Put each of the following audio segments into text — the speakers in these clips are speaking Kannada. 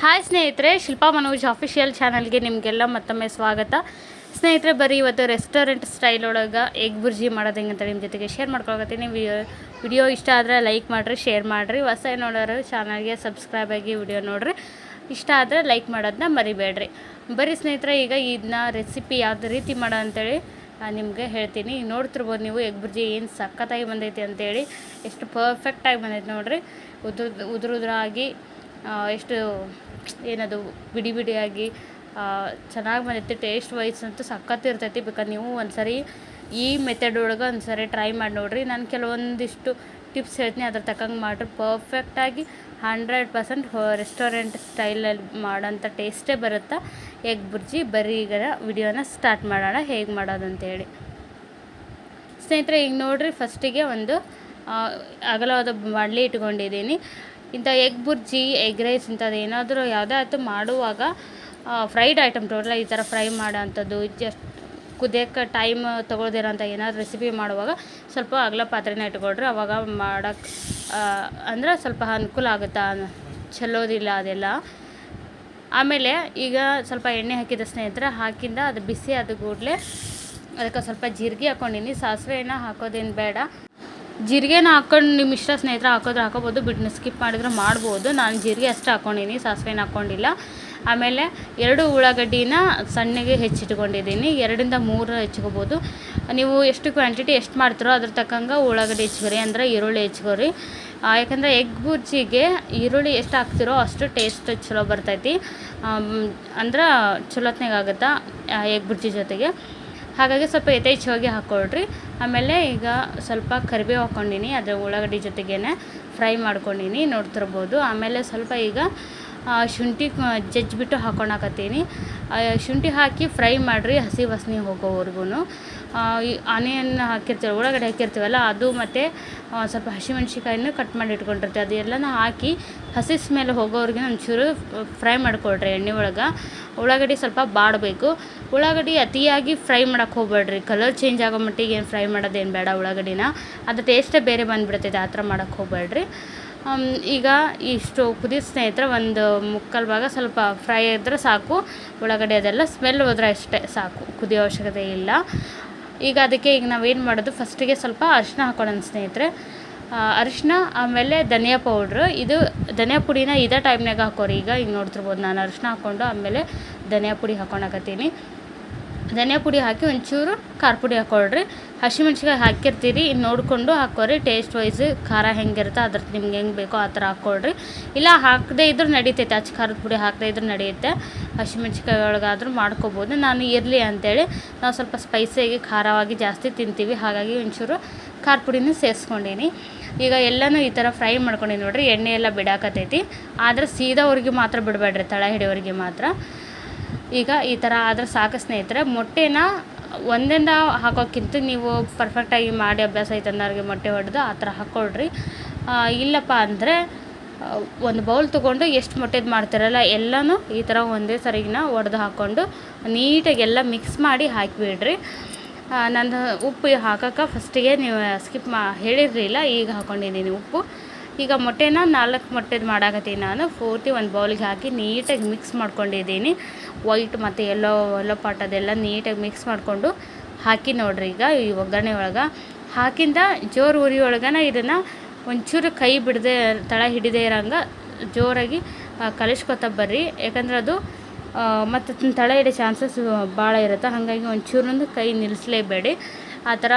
ಹಾಯ್ ಸ್ನೇಹಿತರೆ, ಶಿಲ್ಪಾ ಮನೋಜ್ ಅಫಿಷಿಯಲ್ ಚಾನಲ್ಗೆ ನಿಮಗೆಲ್ಲ ಮತ್ತೊಮ್ಮೆ ಸ್ವಾಗತ. ಸ್ನೇಹಿತರೆ, ಬರೀ ಇವತ್ತು ರೆಸ್ಟೋರೆಂಟ್ ಸ್ಟೈಲ್ ಒಳಗೆ ಎಗ್ ಬುರ್ಜಿ ಮಾಡೋದು ಹೆಂಗೆ ಅಂತ ನಿಮ್ಮ ಜೊತೆಗೆ ಶೇರ್ ಮಾಡ್ಕೊಳಕತ್ತೀನಿ. ವಿಡಿಯೋ ಇಷ್ಟ ಆದರೆ ಲೈಕ್ ಮಾಡಿರಿ ಶೇರ್ ಮಾಡಿರಿ. ಹೊಸ ನೋಡೋರು ಚಾನಲ್ಗೆ ಸಬ್ಸ್ಕ್ರೈಬ್ ಆಗಿ ವಿಡಿಯೋ ನೋಡಿರಿ. ಇಷ್ಟ ಆದರೆ ಲೈಕ್ ಮಾಡೋದನ್ನ ಮರಿಬೇಡ್ರಿ. ಬರೀ ಸ್ನೇಹಿತರೆ, ಈಗ ಇದನ್ನ ರೆಸಿಪಿ ಯಾವ್ದು ರೀತಿ ಮಾಡೋ ಅಂತೇಳಿ ನಿಮಗೆ ಹೇಳ್ತೀನಿ. ನೋಡ್ತಿರ್ಬೋದು ನೀವು ಎಗ್ ಬುರ್ಜಿ ಏನು ಸಖತ್ತಾಗಿ ಬಂದೈತಿ ಅಂತೇಳಿ. ಎಷ್ಟು ಪರ್ಫೆಕ್ಟಾಗಿ ಬಂದೈತೆ ನೋಡಿರಿ. ಉದುರು ಉದುರುದ್ರಾಗಿ ಎಷ್ಟು ಏನದು ಬಿಡಿ ಬಿಡಿಯಾಗಿ ಚೆನ್ನಾಗಿ ಬಂದೈತಿ ಟೇಸ್ಟ್ ವೈಸ್ ಅಂತೂ ಸಖತ್ ಇರ್ತೈತಿ ಬೇಕಾದ್ರೆ ನೀವು ಒಂದ್ಸರಿ ಈ ಮೆಥಡ್ ಒಳಗೆ ಒಂದ್ಸರಿ ಟ್ರೈ ಮಾಡಿ ನೋಡಿರಿ. ನಾನು ಕೆಲವೊಂದಿಷ್ಟು ಟಿಪ್ಸ್ ಹೇಳ್ತೀನಿ. ಅದ್ರ ತಕ್ಕಂಗೆ ಮಾಡ್ರಿ ಪರ್ಫೆಕ್ಟಾಗಿ ಹಂಡ್ರೆಡ್ ಪರ್ಸೆಂಟ್ ರೆಸ್ಟೋರೆಂಟ್ ಸ್ಟೈಲಲ್ಲಿ ಮಾಡೋಂಥ ಟೇಸ್ಟೇ ಬರುತ್ತಾ? ಎಗ್ ಬುರ್ಜಿ ಬರೀ ಈಗ ವಿಡಿಯೋನ ಸ್ಟಾರ್ಟ್ ಮಾಡೋಣ. ಹೇಗೆ ಮಾಡೋದು ಅಂತೇಳಿ ಸ್ನೇಹಿತರೆ, ಈಗ ನೋಡಿರಿ ಫಸ್ಟಿಗೆ ಒಂದು ಅಗಲವಾದ ಬಾಣಲಿ ಇಟ್ಕೊಂಡಿದ್ದೀನಿ. ಇಂಥ ಎಗ್ ಬುರ್ಜಿ ಎಗ್ ರೈಸ್ ಇಂಥದ್ದು ಏನಾದರೂ ಯಾವುದೇ ಆಯ್ತು ಮಾಡುವಾಗ ಫ್ರೈಡ್ ಐಟಮ್ ಟೋಟಲ್ ಈ ಥರ ಫ್ರೈ ಮಾಡೋ ಅಂಥದ್ದು ಜಸ್ಟ್ ಕುದಿಯೋಕ್ಕೆ ಟೈಮ್ ತೊಗೊಳ್ದಿರೋಂಥ ಏನಾದರೂ ರೆಸಿಪಿ ಮಾಡುವಾಗ ಸ್ವಲ್ಪ ಅಗಲ ಪಾತ್ರೆನ ಇಟ್ಕೊಳ್ರಿ. ಅವಾಗ ಮಾಡೋಕ್ಕೆ ಅಂದ್ರೆ ಸ್ವಲ್ಪ ಅನುಕೂಲ ಆಗುತ್ತಾ? ಚೆಲ್ಲೋದಿಲ್ಲ ಅದೆಲ್ಲ. ಆಮೇಲೆ ಈಗ ಸ್ವಲ್ಪ ಎಣ್ಣೆ ಹಾಕಿದ ಸ್ನೇಹಿತರೆ, ಹಾಕಿಂದ ಅದು ಬಿಸಿ ಆದ ಕೂಡಲೇ ಅದಕ್ಕೆ ಸ್ವಲ್ಪ ಜೀರಿಗೆ ಹಾಕ್ಕೊಂಡಿನಿ ಸಾಸಿವೆನ ಹಾಕೋದೇನು ಬೇಡ. ಜೀರಿಗೆನ ಹಾಕೊಂಡು ನಿಮ್ಮ ಇಷ್ಟ ಸ್ನೇಹಿತರೆ ಹಾಕೋದ್ರೆ ಹಾಕೋಬೋದು ಬಿಟ್ಟು ಸ್ಕಿಪ್ ಮಾಡಿದ್ರೆ ಮಾಡ್ಬೋದು. ನಾನು ಜೀರಿಗೆ ಅಷ್ಟೇ ಹಾಕ್ಕೊಂಡಿನಿ ಸಾಸಿವೆನ ಹಾಕ್ಕೊಂಡಿಲ್ಲ ಆಮೇಲೆ ಎರಡು ಉಳ್ಳಾಗಡ್ಡಿನ ಸಣ್ಣಗೆ ಹೆಚ್ಚಿಟ್ಕೊಂಡಿದ್ದೀನಿ, ಎರಡರಿಂದ ಮೂರು ಹೆಚ್ಕೋಬೋದು ನೀವು ಎಷ್ಟು ಕ್ವಾಂಟಿಟಿ ಎಷ್ಟು ಮಾಡ್ತೀರೋ ಅದ್ರ ತಕ್ಕಂಗೆ ಉಳ್ಳಾಗಡ್ಡಿ ಹೆಚ್ಕೊರಿ ಅಂದರೆ ಈರುಳ್ಳಿ ಹೆಚ್ಕೊರಿ ಯಾಕಂದರೆ ಎಗ್ ಬುರ್ಜಿಗೆ ಈರುಳ್ಳಿ ಎಷ್ಟು ಹಾಕ್ತಿರೋ ಅಷ್ಟು ಟೇಸ್ಟ್ ಚಲೋ ಬರ್ತೈತಿ. ಅಂದ್ರೆ ಚಲೋತ್ನಾಗ ಆಗುತ್ತಾ ಎಗ್ ಬುರ್ಜಿ ಜೊತೆಗೆ. ಹಾಗಾಗಿ ಸ್ವಲ್ಪ ಯಥೇಚ್ಛವಾಗಿ ಹಾಕ್ಕೊಳ್ರಿ ಆಮೇಲೆ ಈಗ ಸ್ವಲ್ಪ ಕರಿಬೇವು ಹಾಕ್ಕೊಂಡಿನಿ ಅದ್ರ ಉಳ್ಳಾಗಡ್ಡಿ ಜೊತೆಗೇನೆ ಫ್ರೈ ಮಾಡ್ಕೊಂಡಿನಿ ನೋಡ್ತಿರ್ಬೋದು. ಆಮೇಲೆ ಸ್ವಲ್ಪ ಈಗ ಶುಂಠಿ ಜಜ್ಜಿಬಿಟ್ಟು ಹಾಕೊಳಕತ್ತೀನಿ ಶುಂಠಿ ಹಾಕಿ ಫ್ರೈ ಮಾಡಿರಿ ಹಸಿ ವಾಸನೆ ಹೋಗೋವರೆಗೂ ಈ ಆನಿಯನ್ ಹಾಕಿರ್ತೀವಿ ಉಳ್ಳಾಗಡ್ಡೆ ಹಾಕಿರ್ತೀವಲ್ಲ, ಅದು ಮತ್ತು ಸ್ವಲ್ಪ ಹಸಿಮೆಣ್ಸಿಕಾಯನ್ನು ಕಟ್ ಮಾಡಿ ಇಟ್ಕೊಂಡಿರ್ತೀವಿ. ಎಲ್ಲನೂ ಹಾಕಿ ಹಸಿ ಸ್ಮೆಲ್ ಹೋಗೋವ್ರಿಗೆ ಒಂಚೂರು ಫ್ರೈ ಮಾಡ್ಕೊಳ್ರಿ ಎಣ್ಣೆ ಒಳಗೆ. ಉಳ್ಳಾಗಡ್ಡಿ ಸ್ವಲ್ಪ ಬಾಡಬೇಕು. ಉಳ್ಳಾಗಡ್ಡಿ ಅತಿಯಾಗಿ ಫ್ರೈ ಮಾಡಕ್ಕೆ ಹೋಗ್ಬೇಡ್ರಿ ಕಲರ್ ಚೇಂಜ್ ಆಗೋ ಮಟ್ಟಿಗೆ ಏನು ಫ್ರೈ ಮಾಡೋದೇನು ಬೇಡ ಉಳ್ಳಾಗಡ್ಡಿನ. ಅದು ಟೇಸ್ಟೇ ಬೇರೆ ಬಂದುಬಿಡ್ತೈತೆ, ಆ ಥರ ಮಾಡೋಕ್ಕೆ ಹೋಗ್ಬೇಡ್ರಿ ಈಗ ಇಷ್ಟು ಕುದಿ ಸ್ನೇಹಿತರೆ, ಒಂದು ಮುಕ್ಕಾಲು ಭಾಗ ಸ್ವಲ್ಪ ಫ್ರೈ ಇದ್ದರೆ ಸಾಕು. ಒಳಗಡೆ ಅದೆಲ್ಲ ಸ್ಮೆಲ್ ಹೋದ್ರೆ ಅಷ್ಟೇ ಸಾಕು. ಕುದಿಯೋ ಅವಶ್ಯಕತೆ ಇಲ್ಲ. ಈಗ ಅದಕ್ಕೆ ಈಗ ನಾವೇನು ಮಾಡೋದು? ಫಸ್ಟಿಗೆ ಸ್ವಲ್ಪ ಅರಿಶಿನ ಹಾಕೊಳ್ಳೋಣ ಸ್ನೇಹಿತರೆ. ಅರಿಶಿನ, ಆಮೇಲೆ ಧನಿಯಾ ಪೌಡ್ರು ಇದು ಧನಿಯಾ ಪುಡಿನ ಇದೇ ಟೈಮ್ನಾಗ ಹಾಕೋರಿ. ಈಗ ಈಗ ನೋಡ್ತಿರ್ಬೋದು. ನಾನು ಅರಿಶಿನ ಹಾಕ್ಕೊಂಡು ಆಮೇಲೆ ಧನಿಯಾ ಪುಡಿ ಹಾಕೊಳಕತ್ತೀನಿ ಧನಿಯಾ ಪುಡಿ ಹಾಕಿ ಒಂಚೂರು ಖಾರ ಪುಡಿ ಹಾಕ್ಕೊಳ್ರಿ ಹಸಿಮೆಣ್ಸಿಕಾಯಿ ಹಾಕಿರ್ತೀರಿ ಇನ್ನು ನೋಡಿಕೊಂಡು ಹಾಕೋರಿ ಟೇಸ್ಟ್ ವೈಸ್ ಖಾರ ಹೆಂಗಿರುತ್ತೆ ಅದ್ರ ನಿಮ್ಗೆ ಹೆಂಗೆ ಬೇಕೋ ಆ ಥರ ಹಾಕ್ಕೊಳ್ರಿ. ಇಲ್ಲ, ಹಾಕದೇ ಇದ್ರೂ ನಡೀತೈತೆ. ಅಚ್ಚ ಖಾರದ ಪುಡಿ ಹಾಕದೇ ಇದ್ರೂ ನಡೆಯುತ್ತೆ ಹಸಿಮೆಣ್ಸಿಕಾಯಿ ಒಳಗಾದರೂ ಮಾಡ್ಕೋಬೋದು. ನಾನು ಇರಲಿ ಅಂತೇಳಿ ನಾವು ಸ್ವಲ್ಪ ಸ್ಪೈಸಿಯಾಗಿ ಖಾರವಾಗಿ ಜಾಸ್ತಿ ತಿಂತೀವಿ. ಹಾಗಾಗಿ ಒಂಚೂರು ಖಾರ ಪುಡಿನೂ ಸೇರಿಸ್ಕೊಂಡೀನಿ. ಈಗ ಎಲ್ಲನೂ ಈ ಥರ ಫ್ರೈ ಮಾಡ್ಕೊಂಡಿನಿ ನೋಡ್ರಿ. ಎಣ್ಣೆ ಎಲ್ಲ ಬಿಡಾಕತ್ತೈತಿ ಆದರೆ ಸೀದಾವ್ರಿಗೆ ಮಾತ್ರ ಬಿಡಬೇಡ್ರಿ, ತಳ ಹಿಡಿಯೋರಿಗೆ ಮಾತ್ರ. ಈಗ ಈ ಥರ ಆದ್ರೆ ಸಾಕು ಸ್ನೇಹಿತರೆ, ಮೊಟ್ಟೆನ ಒಂದಿಂದ ಹಾಕೋಕ್ಕಿಂತ ನೀವು ಪರ್ಫೆಕ್ಟಾಗಿ ಮಾಡಿ ಅಭ್ಯಾಸ ಐತೆ ಅನ್ನೋರಿಗೆ ಮೊಟ್ಟೆ ಹೊಡೆದು ಆ ಥರ ಹಾಕ್ಕೊಳ್ರಿ ಇಲ್ಲಪ್ಪ ಅಂದರೆ ಒಂದು ಬೌಲ್ ತೊಗೊಂಡು ಎಷ್ಟು ಮೊಟ್ಟೆದು ಮಾಡ್ತೀರಲ್ಲ, ಎಲ್ಲನೂ ಈ ಥರ ಒಂದೇ ಸರಿಗಿನ ಒಡೆದು ಹಾಕ್ಕೊಂಡು ನೀಟಾಗಿ ಎಲ್ಲ ಮಿಕ್ಸ್ ಮಾಡಿ ಹಾಕಿಬಿಡ್ರಿ. ನಾನು ಉಪ್ಪು ಹಾಕೋಕೆ ಫಸ್ಟಿಗೆ ನೀವು ಸ್ಕಿಪ್ ಮಾ ಹೇಳಿರಲಿಲ್ಲ, ಈಗ ಹಾಕ್ಕೊಂಡಿದ್ದೀನಿ ಉಪ್ಪು. ಈಗ ಮೊಟ್ಟೆನ ನಾಲ್ಕು ಮೊಟ್ಟೆದು ಮಾಡಾಕತ್ತೀನಿ ನಾನು. ಪೂರ್ತಿ ಒಂದು ಬೌಲಿಗೆ ಹಾಕಿ ನೀಟಾಗಿ ಮಿಕ್ಸ್ ಮಾಡ್ಕೊಂಡಿದ್ದೀನಿ. ವೈಟ್ ಮತ್ತು ಎಲ್ಲೋ ಎಲ್ಲೋ ಪಾಟ್ ಅದೆಲ್ಲ ನೀಟಾಗಿ ಮಿಕ್ಸ್ ಮಾಡಿಕೊಂಡು ಹಾಕಿ ನೋಡ್ರಿ ಈಗ ಈ ಒಗ್ಗರಣೆ ಒಳಗೆ. ಹಾಕಿಂದ ಜೋರು ಉರಿ ಒಳಗನ ಇದನ್ನು ಒಂಚೂರು ಕೈ ಬಿಡದೆ, ತಳ ಹಿಡಿದೇ ಇರೋಂಗೆ ಜೋರಾಗಿ ಕಲಿಸ್ಕೊತ ಬರ್ರಿ. ಯಾಕಂದ್ರೆ ಅದು ಮತ್ತು ತಳ ಹಿಡಿಯೋ ಚಾನ್ಸಸ್ ಭಾಳ ಇರುತ್ತೆ. ಹಾಗಾಗಿ ಒಂಚೂರೊಂದು ಕೈ ನಿಲ್ಲಿಸಲೇಬೇಡಿ ಆ ಥರ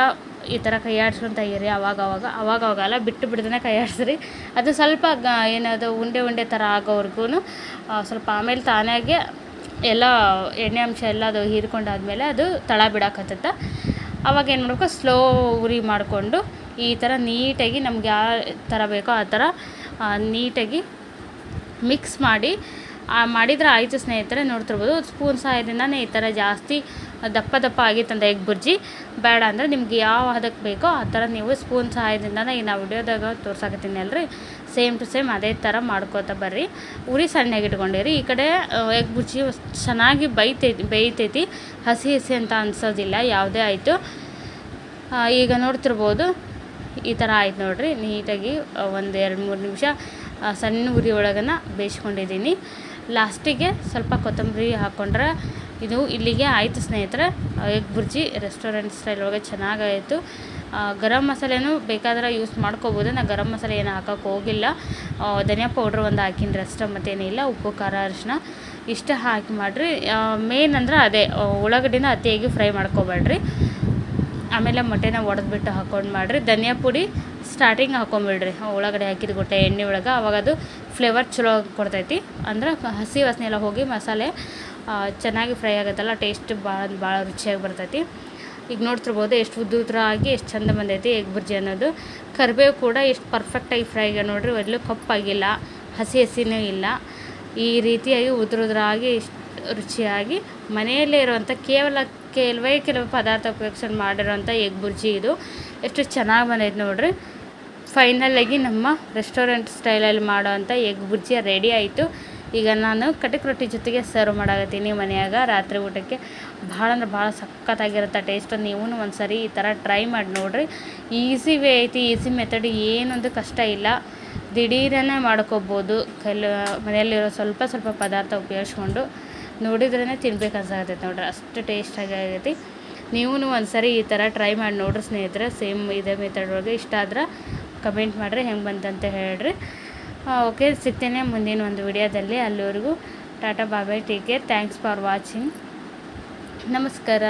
ಈ ಥರ ಕೈ ಆಡಿಸ್ಕೊಂತ ಇರಿ ಅವಾಗ ಅವಾಗ ಅವಾಗಲ್ಲ ಬಿಟ್ಟು ಬಿಡ್ದೇ ಕೈ ಅದು ಸ್ವಲ್ಪ ಗ ಏನದು ಉಂಡೆ ಉಂಡೆ ಥರ ಆಗೋವರೆಗೂ ಸ್ವಲ್ಪ ಆಮೇಲೆ ತಾನಾಗೆ ಎಲ್ಲ ಎಣ್ಣೆ ಅಂಶ ಎಲ್ಲ ಅದು ಹೀರ್ಕೊಂಡಾದ್ಮೇಲೆ ಅದು ತಳ ಬಿಡಕತ್ತ ಅವಾಗ ಏನು ಮಾಡಬೇಕು, ಸ್ಲೋ ಉರಿ ಮಾಡಿಕೊಂಡು ಈ ಥರ ನೀಟಾಗಿ ನಮ್ಗೆ ಯಾವ ಥರ ಬೇಕೋ ಆ ಥರ ನೀಟಾಗಿ ಮಿಕ್ಸ್ ಮಾಡಿ ಮಾಡಿದ್ರೆ ಆಯಿತು ಸ್ನೇಹಿತರೆ ನೋಡ್ತಿರ್ಬೋದು. ಸ್ಪೂನ್ ಸಹಾಯದಿಂದನೇ ಈ ಥರ ಜಾಸ್ತಿ ದಪ್ಪ ದಪ್ಪ ಆಗಿತ್ತಂತ ಎಗ್ ಬುರ್ಜಿ. ಬೇಡ ಅಂದರೆ ನಿಮ್ಗೆ ಯಾವ ಹದಕ್ಕೆ ಬೇಕೋ ಆ ಥರ ನೀವು ಸ್ಪೂನ್ ಸಹಾಯದಿಂದನೇ ಈ ನಾವು ವಿಡಿಯೋದಾಗ ತೋರ್ಸಾಕತ್ತೀನಿ ಅಲ್ರಿ. ಸೇಮ್ ಟು ಸೇಮ್ ಅದೇ ಥರ ಮಾಡ್ಕೋತಾ ಬರ್ರಿ. ಉರಿ ಸಣ್ಣಗೆ ಇಟ್ಕೊಂಡಿರಿ. ಈ ಕಡೆ ಎಗ್ ಬುರ್ಜಿ ಚೆನ್ನಾಗಿ ಬೈತೈತಿ, ಬೇಯ್ತೈತಿ. ಹಸಿ ಹಸಿ ಅಂತ ಅನ್ಸೋದಿಲ್ಲ, ಯಾವುದೇ ಆಯಿತು. ಈಗ ನೋಡ್ತಿರ್ಬೋದು. ಈ ಥರ ಆಯ್ತು ನೋಡಿರಿ. ನೀಟಾಗಿ ಒಂದು ಎರಡು ಮೂರು ನಿಮಿಷ ಸಣ್ಣ ಉರಿ ಒಳಗನ ಬೇಯಿಸ್ಕೊಂಡಿದ್ದೀನಿ. ಲಾಸ್ಟಿಗೆ ಸ್ವಲ್ಪ ಕೊತ್ತಂಬರಿ ಹಾಕ್ಕೊಂಡ್ರೆ ಇದು ಇಲ್ಲಿಗೆ ಆಯಿತು ಸ್ನೇಹಿತರೆ. ಎಗ್ ಬುರ್ಜಿ ರೆಸ್ಟೋರೆಂಟ್ ಸ್ಟೈಲ್ ಒಳಗೆ ಚೆನ್ನಾಗಾಯಿತು. ಗರಂ ಮಸಾಲೆನೂ ಬೇಕಾದ್ರೆ ಯೂಸ್ ಮಾಡ್ಕೋಬೋದು. ನಾನು ಗರಂ ಮಸಾಲೆ ಏನು ಹಾಕೋಕೆ ಹೋಗಿಲ್ಲ. ಧನಿಯಾ ಪೌಡ್ರ್ ಒಂದು ಹಾಕಿನ್ರಿ ಅಷ್ಟೇ ಮತ್ತೇನಿಲ್ಲ ಉಪ್ಪು, ಖಾರ ಅರಿಶಿನ ಇಷ್ಟ ಹಾಕಿ ಮಾಡಿರಿ. ಮೇನ್ ಅಂದ್ರೆ ಅದೇ ಉಳ್ಳಾಗಡ್ಡಿನ ಅತಿಯಾಗಿ ಫ್ರೈ ಮಾಡ್ಕೊಬೇಡ್ರಿ. ಆಮೇಲೆ ಮೊಟ್ಟೆನ ಒಡೆದ್ಬಿಟ್ಟು ಹಾಕೊಂಡು ಮಾಡಿರಿ. ಧನಿಯಾ ಪುಡಿ ಸ್ಟಾರ್ಟಿಂಗ್ ಹಾಕೊಂಬಿಡ್ರಿ. ಒಳಗಡೆ ಹಾಕಿದ ಗೊಟ್ಟೆ ಎಣ್ಣೆ ಒಳಗೆ. ಅವಾಗ ಅದು ಫ್ಲೇವರ್ ಚಲೋ ಕೊಡ್ತೈತಿ. ಅಂದ್ರೆ ಹಸಿ ವಾಸನೆ ಎಲ್ಲ ಹೋಗಿ ಮಸಾಲೆ ಚೆನ್ನಾಗಿ ಫ್ರೈ ಆಗುತ್ತಲ್ಲ ಟೇಸ್ಟ್ ಭಾಳ ಭಾಳ ರುಚಿಯಾಗಿ ಬರ್ತೈತಿ. ಈಗ ನೋಡ್ತಿರ್ಬೋದು ಎಷ್ಟು ಉದ್ದುದ್ರ ಆಗಿ ಎಷ್ಟು ಚಂದ ಬಂದೈತಿ ಎಗ್ ಬುರ್ಜಿ ಅನ್ನೋದು. ಕರಿಬೇವು ಕೂಡ ಎಷ್ಟು ಪರ್ಫೆಕ್ಟಾಗಿ ಫ್ರೈ ಆಗಿ ನೋಡ್ರಿ ಎಲ್ಲೂ ಕಪ್ಪಾಗಿಲ್ಲ, ಹಸಿ ಹಸಿನೂ ಇಲ್ಲ. ಈ ರೀತಿಯಾಗಿ ಉದುರುದ್ರಾಗಿ ಇಷ್ಟು ರುಚಿಯಾಗಿ ಮನೆಯಲ್ಲೇ ಇರುವಂಥ ಕೇವಲ, ಕೆಲವೇ ಕೆಲವು ಪದಾರ್ಥ ಉಪಯೋಗಿಸ್ಕೊಂಡು ಮಾಡಿರೋಂಥ ಎಗ್ ಬುರ್ಜಿ ಇದು. ಎಷ್ಟು ಚೆನ್ನಾಗಿ ಬಂದೈತೆ ನೋಡ್ರಿ. ಫೈನಲಾಗಿ ನಮ್ಮ ರೆಸ್ಟೋರೆಂಟ್ ಸ್ಟೈಲಲ್ಲಿ ಮಾಡೋವಂಥ ಎಗ್ ಬುರ್ಜಿ ರೆಡಿ ಆಯಿತು. ಈಗ ನಾನು ಕಟಕ್ ರೊಟ್ಟಿ ಜೊತೆಗೆ ಸರ್ವ್ ಮಾಡಾಕತ್ತೀನಿ ಮನೆಯಾಗ. ರಾತ್ರಿ ಊಟಕ್ಕೆ ಭಾಳ ಅಂದ್ರೆ ಭಾಳ ಸಖತ್ತಾಗಿರುತ್ತೆ ಟೇಸ್ಟ್ ನೀವು ಒಂದು ಸರಿ ಈ ಥರ ಟ್ರೈ ಮಾಡಿ ನೋಡಿರಿ. ಈಸಿ ವೇ ಐತಿ ಈಸಿ ಮೆಥಡ್ ಏನೊಂದು ಕಷ್ಟ ಇಲ್ಲ. ದಿಢೀರನೇ ಮಾಡ್ಕೋಬೋದು. ಕೆಲ ಮನೆಯಲ್ಲಿರೋ ಸ್ವಲ್ಪ ಸ್ವಲ್ಪ ಪದಾರ್ಥ ಉಪಯೋಗಿಸ್ಕೊಂಡು ನೋಡಿದ್ರೇ ತಿನ್ಬೇಕು ಅನ್ಸಾಕತ್ತೈತೆ ನೋಡ್ರಿ. ಅಷ್ಟು ಟೇಸ್ಟಾಗಿ ಆಗೈತಿ. ನೀವು ಒಂದು ಸರಿ ಈ ಥರ ಟ್ರೈ ಮಾಡಿ ನೋಡ್ರಿ ಸ್ನೇಹಿತರೆ. ಸೇಮ್ ಇದೇ ಮೆಥಡ್ ಒಳಗೆ. ಇಷ್ಟ ಆದ್ರೆ ಕಮೆಂಟ್ ಮಾಡಿರಿ. ಹೆಂಗೆ ಬಂತಂತ ಹೇಳ್ರಿ. ಓಕೆ ಸಿಗ್ತೇನೆ ಮುಂದಿನ ಒಂದು ವಿಡಿಯೋದಲ್ಲಿ. ಅಲ್ಲಿವರೆಗೂ tata bye bye take. Care thanks for watching ನಮಸ್ಕಾರ.